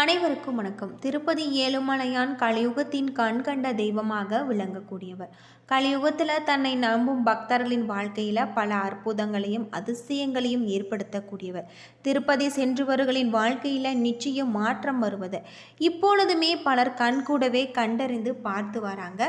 அனைவருக்கும் வணக்கம். திருப்பதி ஏழுமலையான் கலியுகத்தின் கண் கண்ட தெய்வமாக விளங்கக்கூடியவர். கலியுகத்தில் தன்னை நம்பும் பக்தர்களின் வாழ்க்கையில் பல அற்புதங்களையும் அதிசயங்களையும் ஏற்படுத்தக்கூடியவர். திருப்பதி சென்றுவர்களின் வாழ்க்கையில் நிச்சயம் மாற்றம் வருவது. இப்பொழுதுமே பலர் கண் கூடவே கண்டறிந்து பார்த்து வராங்க.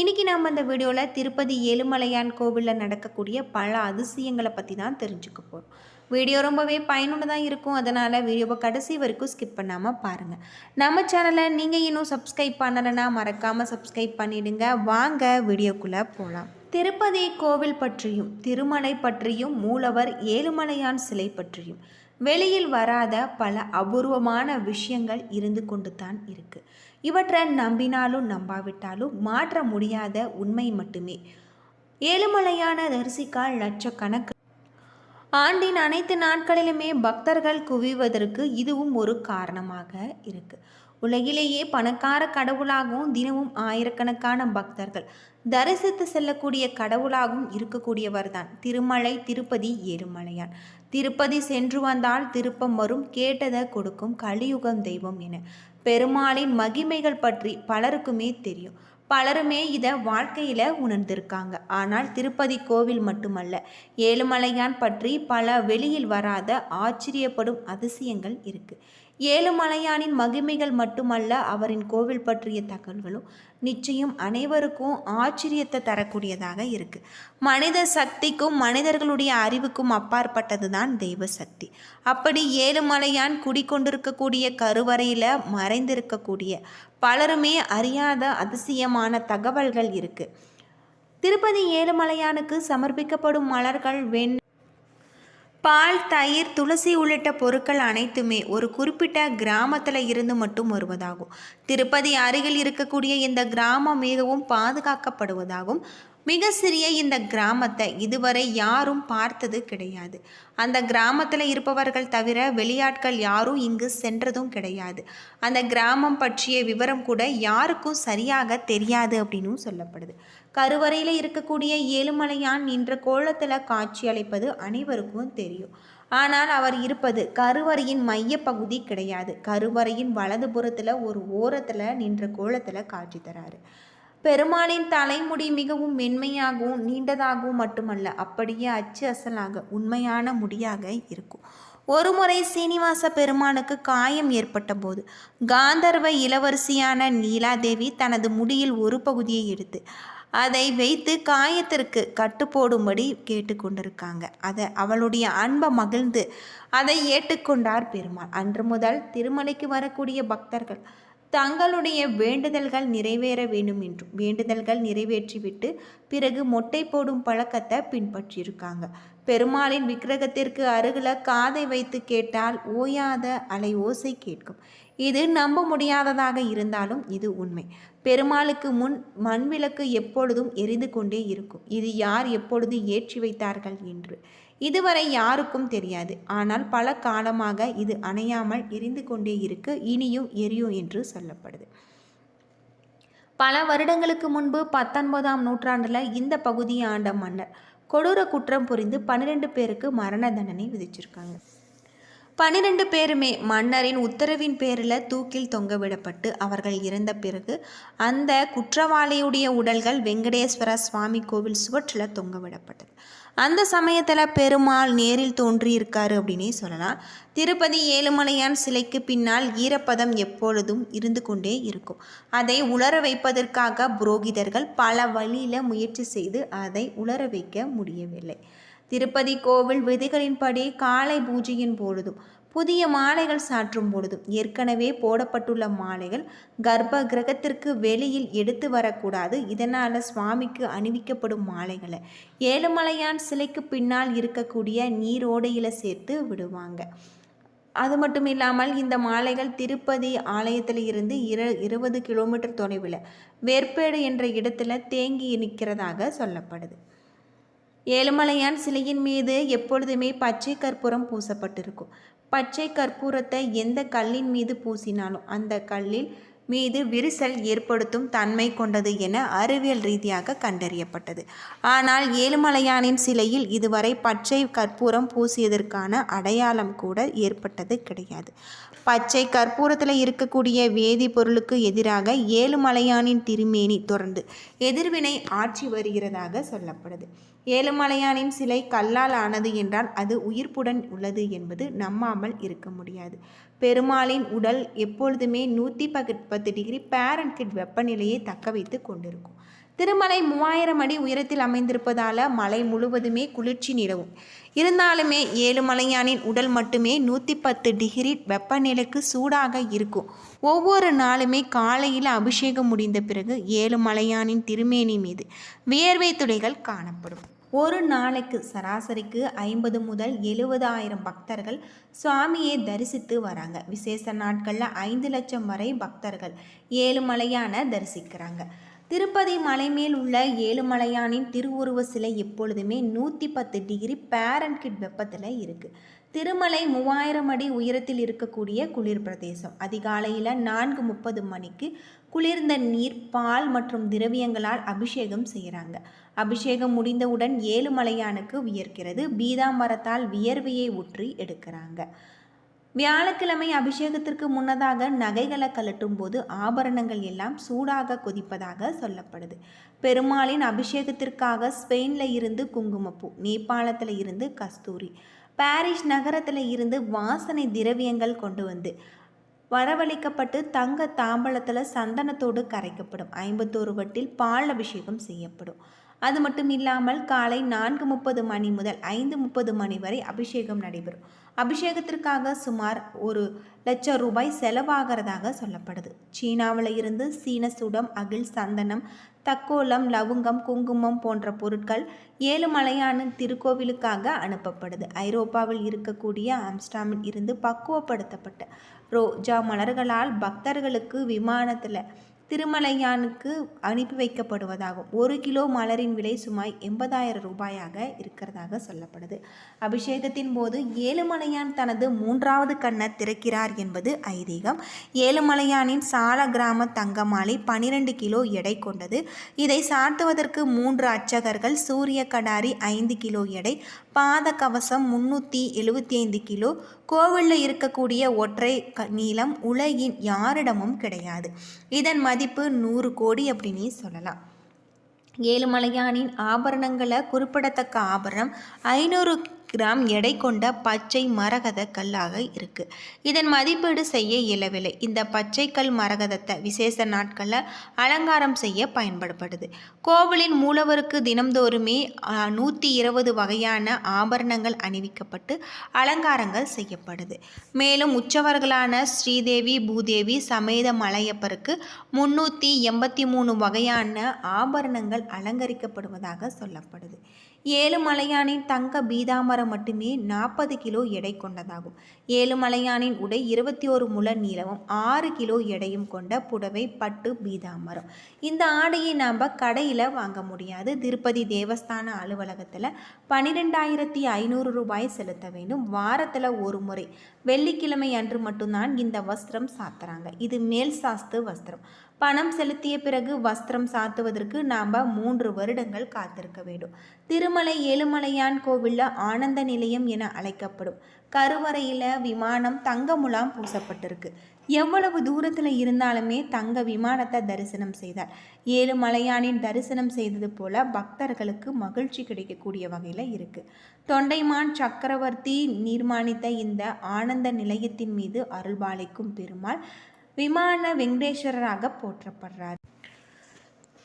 இன்னைக்கு நம்ம அந்த வீடியோவில் திருப்பதி ஏழுமலையான் கோவிலில் நடக்கக்கூடிய பல அதிசயங்களை பற்றி தான் தெரிஞ்சுக்க போகிறோம் வீடியோ ரொம்பவே பயனுள்ளதாக இருக்கும். அதனால் வீடியோவை கடைசி வரைக்கும் ஸ்கிப் பண்ணாமல் பாருங்கள் நம்ம சேனலை நீங்கள் இன்னும் சப்ஸ்கிரைப் பண்ணலைன்னா மறக்காமல் சப்ஸ்கிரைப் பண்ணிவிடுங்க வாங்க வீடியோக்குள்ளே போகலாம் திருப்பதி கோவில் பற்றியும் திருமலை பற்றியும் மூலவர் ஏழுமலையான் சிலை பற்றியும் வெளியில் வராத பல அபூர்வமான விஷயங்கள் இருந்து கொண்டு தான் இருக்கு. இவற்றை நம்பினாலும் நம்பாவிட்டாலும் மாற்ற முடியாத உண்மை மட்டுமே. ஏழுமலையான தரிசிக்கால் லட்சக்கணக்கு ஆண்டின் அனைத்து நாட்களிலுமே பக்தர்கள் குவிவதற்கு இதுவும் ஒரு காரணமாக இருக்கு. உலகிலேயே பணக்கார கடவுளாகவும் தினமும் ஆயிரக்கணக்கான பக்தர்கள் தரிசித்து செல்லக்கூடிய கடவுளாகவும் இருக்கக்கூடியவர் தான் திருமலை திருப்பதி ஏழுமலையான் திருப்பதி சென்று வந்தால் திருப்பம் வரும் கேட்டதை கொடுக்கும் கலியுகம் தெய்வம் என. பெருமாளின் மகிமைகள் பற்றி பலருக்குமே தெரியும். பலருமே இதை வாழ்க்கையில் உணர்ந்திருக்காங்க. ஆனால் திருப்பதி கோவில் மட்டுமல்ல ஏழுமலையான் பற்றி பல வெளியில் வராத ஆச்சரியப்படும் அதிசயங்கள் இருக்குது ஏழுமலையானின் மகிமைகள் மட்டுமல்ல அவரின் கோவில் பற்றிய தகவல்களும் நிச்சயம் அனைவருக்கும் ஆச்சரியத்தை தரக்கூடியதாக இருக்குது மனித சக்திக்கும் மனிதர்களுடைய அறிவுக்கும் அப்பாற்பட்டது தான் தெய்வ சக்தி அப்படி ஏழுமலையான் குடிக்கொண்டிருக்கக்கூடிய கருவறையில் மறைந்திருக்கக்கூடிய பலருமே அறியாத அதிசயமான தகவல்கள் இருக்கு. திருப்பதி ஏழுமலையானுக்கு சமர்ப்பிக்கப்படும் மலர்கள் வெண் பால் தயிர் துளசி உள்ளிட்ட பொருட்கள் அனைத்துமே ஒரு குறிப்பிட்ட கிராமத்தில் இருந்து மட்டும் வருவதாகும். திருப்பதி அருகில் இருக்கக்கூடிய இந்த கிராமம் மிகவும் பாதுகாக்கப்படுவதாகவும் மிக சிறிய இந்த கிராமத்தை இதுவரை யாரும் பார்த்தது கிடையாது. அந்த கிராமத்தில் இருப்பவர்கள் தவிர வெளியாட்கள் யாரும் இங்கு சென்றதும் கிடையாது. அந்த கிராமம் பற்றிய விவரம் கூட யாருக்கும் சரியாக தெரியாது அப்படின்னும் சொல்லப்படுது. கருவறையில் இருக்கக்கூடிய ஏழுமலையான் நின்ற கோலத்தில் காட்சி அளிப்பது அனைவருக்கும் தெரியும். ஆனால் அவர் இருப்பது கருவறையின் மையப்பகுதி கிடையாது. கருவறையின் வலதுபுறத்தில் ஒரு ஓரத்தில் நின்ற கோலத்தில் காட்சி தராரு. பெருமாளின் தலைமுடி மிகவும் மென்மையாகவும் நீண்டதாகவும் மட்டுமல்ல அப்படியே அச்சு அசலாக உண்மையான முடியாக இருக்கும். ஒருமுறை சீனிவாச பெருமானுக்கு காயம் ஏற்பட்ட போது காந்தர்வ இளவரசியான நீலாதேவி தனது முடியில் ஒரு பகுதியை எடுத்து அதை வைத்து காயத்திற்கு கட்டு போடும்படி கேட்டுக்கொண்டிருக்காங்க. அதை அவளுடைய அன்பை மகிழ்ந்து அதை ஏற்றுக்கொண்டார் பெருமாள். அன்று முதல் திருமலைக்கு வரக்கூடிய பக்தர்கள் தங்களுடைய வேண்டுதல்கள் நிறைவேற வேண்டும் என்றும் வேண்டுதல்கள் நிறைவேற்றிவிட்டு பிறகு மொட்டை போடும் பழக்கத்தை பின்பற்றியிருக்காங்க. பெருமாளின் விக்கிரகத்திற்கு அருகில் காதை வைத்து கேட்டால் ஓயாத அலை ஓசை கேட்கும். இது நம்ப முடியாததாக இருந்தாலும் இது உண்மை. பெருமாளுக்கு முன் மண்விளக்கு எப்பொழுதும் எரிந்து கொண்டே இருக்கும். இது யார் எப்பொழுது ஏற்றி வைத்தார்கள் என்று. இதுவரை யாருக்கும் தெரியாது. ஆனால் பல காலமாக இது அணையாமல் எரிந்து கொண்டே இருக்கு. இனியும் எரியும் என்று சொல்லப்படுது. பல வருடங்களுக்கு முன்பு பத்தொன்பதாம் நூற்றாண்டில் இந்த பகுதியை ஆண்ட மன்னர் கொடூர குற்றம் புரிந்து பன்னிரெண்டு பேருக்கு மரண தண்டனை விதிச்சிருக்காங்க. பன்னிரெண்டு பேருமே மன்னரின் உத்தரவின் பேரில் தூக்கில் தொங்கவிடப்பட்டு அவர்கள் இறந்த பிறகு அந்த குற்றவாளியுடைய உடல்கள் வெங்கடேஸ்வர சுவாமி கோவில் சுவற்றில் தொங்கவிடப்பட்டது அந்த சமயத்தில் பெருமாள் நேரில் தோன்றியிருக்காரு அப்படின்னே சொல்லலாம். திருப்பதி ஏழுமலையான் சிலைக்கு பின்னால் ஈரப்பதம் எப்பொழுதும் இருந்து கொண்டே இருக்கும். அதை உலர வைப்பதற்காக புரோகிதர்கள் பல வழியில் முயற்சி செய்து அதை உலர வைக்க முடியவில்லை. திருப்பதி கோவில் விதிகளின்படி காலை பூஜையின் பொழுதும் புதிய மாலைகள் சாற்றும் பொழுதும் ஏற்கனவே போடப்பட்டுள்ள மாலைகள் கர்ப்ப கிரகத்திற்கு வெளியில் எடுத்து வரக்கூடாது. இதனால் சுவாமிக்கு அணிவிக்கப்படும் மாலைகளை ஏழுமலையான் சிலைக்கு பின்னால் இருக்கக்கூடிய நீரோடையில் சேர்த்து விடுவாங்க. அது மட்டும் இல்லாமல் இந்த மாலைகள் திருப்பதி ஆலயத்தில் இருந்து இர இருபது கிலோமீட்டர் தொலைவில் வேற்பேடு என்ற இடத்துல தேங்கி நிற்கிறதாக சொல்லப்படுது. ஏழுமலையான் சிலையின் மீது எப்பொழுதுமே பச்சை கற்பூரம் பூசப்பட்டிருக்கும். பச்சை கற்பூரத்தை எந்த கல்லின் மீது பூசினாலும் அந்த கல்லில் மீது விரிசல் ஏற்படுத்தும் தன்மை கொண்டது என அறிவியல் ரீதியாக கண்டறியப்பட்டது. ஆனால் ஏழுமலையானின் சிலையில் இதுவரை பச்சை கற்பூரம் பூசியதற்கான அடையாளம் கூட ஏற்பட்டது கிடையாது. பச்சை கற்பூரத்தில் இருக்கக்கூடிய வேதிப்பொருளுக்கு எதிராக ஏழுமலையானின் திருமேனி தொடர்ந்து எதிர்வினை ஆற்றி வருகிறதாக சொல்லப்படுது. ஏழுமலையானின் சிலை கல்லால் ஆனது என்றால் அது உயிர்ப்புடன் உள்ளது என்பது நம்மாமல் இருக்க முடியாது. பெருமாளின் உடல் எப்பொழுதுமே நூற்றி பத்து டிகிரி பேரன்கிட் வெப்பநிலையை தக்க வைத்து கொண்டிருக்கும். திருமலை மூவாயிரம் அடி உயரத்தில் அமைந்திருப்பதால் மலை முழுவதுமே குளிர்ச்சி நிலவும். இருந்தாலுமே ஏழுமலையானின் உடல் மட்டுமே நூற்றி பத்து டிகிரி வெப்பநிலைக்கு சூடாக இருக்கும். ஒவ்வொரு நாளுமே காலையில் அபிஷேகம் முடிந்த பிறகு ஏழுமலையானின் திருமேனி மீது வியர்வை துளிகள் காணப்படும். ஒரு நாளைக்கு சராசரிக்கு ஐம்பது முதல் எழுபதாயிரம் பக்தர்கள் சுவாமியை தரிசித்து வராங்க. விசேஷ நாட்களில் ஐந்து லட்சம் வரை பக்தர்கள் ஏழுமலையான தரிசிக்கிறாங்க. திருப்பதி மலை மேல் உள்ள ஏழுமலையானின் திருவுருவ சிலை எப்பொழுதுமே நூற்றி பத்து டிகிரி பேரன்கிட் வெப்பத்தில் இருக்குது திருமலை மூவாயிரம் அடி உயரத்தில் இருக்கக்கூடிய குளிர் பிரதேசம். அதிகாலையில் நான்கு முப்பது மணிக்கு குளிர்ந்த நீர் பால் மற்றும் திரவியங்களால் அபிஷேகம் செய்கிறாங்க அபிஷேகம் முடிந்தவுடன் ஏழுமலையானுக்கு வியர்க்கிறது. பீதாம்பரத்தால் வியர்வையை ஊற்றி எடுக்கிறாங்க. வியாழக்கிழமை அபிஷேகத்திற்கு முன்னதாக நகைகளை கலட்டும் போது ஆபரணங்கள் எல்லாம் சூடாக கொதிப்பதாக சொல்லப்படுது. பெருமாளின் அபிஷேகத்திற்காக ஸ்பெயினில் இருந்து குங்குமப்பூ நேபாளத்தில் இருந்து கஸ்தூரி பாரிஸ் நகரத்தில் இருந்து வாசனை திரவியங்கள் கொண்டு வந்து வரவழைக்கப்பட்டு தங்க தாம்பலத்தில் சந்தனத்தோடு கரைக்கப்படும். ஐம்பத்தோரு வட்டில் பால் அபிஷேகம் செய்யப்படும். அது மட்டும் இல்லாமல் காலை நான்கு முப்பது மணி முதல் ஐந்து முப்பது மணி வரை அபிஷேகம் நடைபெறும். அபிஷேகத்திற்காக சுமார் ஒரு லட்சம் ரூபாய் செலவாகிறதாக சொல்லப்படுது. சீனாவில் இருந்து சீன சுடம் அகில் சந்தனம் தக்கோலம் லவுங்கம் குங்குமம் போன்ற பொருட்கள் ஏழுமலையான திருக்கோவிலுக்காக அனுப்பப்படுது. ஐரோப்பாவில் இருக்கக்கூடிய ஆம்ஸ்டாமில் இருந்து பக்குவப்படுத்தப்பட்ட ரோஜா மலர்களால் பக்தர்களுக்கு விமானத்தில் திருமலையானுக்கு அனுப்பி வைக்கப்படுவதாகும். ஒரு கிலோ மலரின் விலை சுமார் எண்பதாயிரம் ரூபாயாக இருக்கிறதாக சொல்லப்படுது. அபிஷேகத்தின் போது ஏழுமலையான் தனது மூன்றாவது கண்ணை திறக்கிறார் என்பது ஐதீகம். ஏழுமலையானின் சால கிராம தங்கமாலை பனிரெண்டு கிலோ எடை கொண்டது. இதை சாத்துவதற்கு மூன்று அச்சகர்கள் சூரிய கடாரி ஐந்து கிலோ எடை பாத கவசம் முன்னூற்றி எழுபத்தி ஐந்து கிலோ. கோவிலில் இருக்கக்கூடிய ஒற்றை நீளம் உலகின் யாரிடமும் கிடையாது. இதன் மதிப்பு நூறு கோடி அப்படின்னு சொல்லலாம். ஏழுமலையானின் ஆபரணங்களை குறிப்பிடத்தக்க ஆபரணம் ஐநூறு கிராம் எடை கொண்ட பச்சை மரகத கல்லாக இருக்கு. இதன் மதிப்பீடு செய்ய இயலவில்லை. இந்த பச்சை கல் மரகதத்தை விசேஷ நாட்களில் அலங்காரம் செய்ய பயன்படுபடுது. கோவிலின் மூலவருக்கு தினம்தோறுமே நூற்றி இருபது வகையான ஆபரணங்கள் அணிவிக்கப்பட்டு அலங்காரங்கள் செய்யப்படுது. மேலும் உற்சவர்களான ஸ்ரீதேவி பூதேவி சமேத மலையப்பருக்கு முன்னூற்றி எண்பத்தி மூணு வகையான ஆபரணங்கள் அலங்கரிக்கப்படுவதாக சொல்லப்படுது. ஏழுமலையானின் தங்க பீதாமரம் மட்டுமே நாற்பது கிலோ எடை கொண்டதாகும். ஏழுமலையானின் உடை இருபத்தி ஒரு முழ நீளமும் ஆறு கிலோ எடையும் கொண்ட புடவை பட்டு பீதாமரம் இந்த ஆடையை நாம் கடையில் வாங்க முடியாது. திருப்பதி தேவஸ்தான அலுவலகத்தில் பன்னிரெண்டாயிரத்தி ஐநூறு ரூபாய் செலுத்த வேண்டும். வாரத்தில் ஒரு முறை. வெள்ளிக்கிழமை அன்று மட்டும்தான் இந்த வஸ்திரம் சாத்துறாங்க. இது மேல் சாஸ்து வஸ்திரம். பணம் செலுத்திய பிறகு வஸ்திரம் சாத்துவதற்கு நாம் மூன்று வருடங்கள் காத்திருக்க வேண்டும். திருமலை ஏழுமலையான் கோவிலில் ஆனந்த நிலையம் என அழைக்கப்படும். கருவறையில் விமானம் தங்கமுலாம் பூசப்பட்டிருக்கு. எவ்வளவு தூரத்தில் இருந்தாலுமே தங்க விமானத்தை தரிசனம் செய்தார். ஏழுமலையானின் தரிசனம் செய்தது போல பக்தர்களுக்கு மகிழ்ச்சி கிடைக்கக்கூடிய வகையில் இருக்குது தொண்டைமான் சக்கரவர்த்தி நிர்மாணித்த இந்த ஆனந்த நிலையத்தின் மீது அருள்பாலிக்கும் பெருமாள் விமான வெங்கடேஸ்வரராக போற்றப்படுறார்.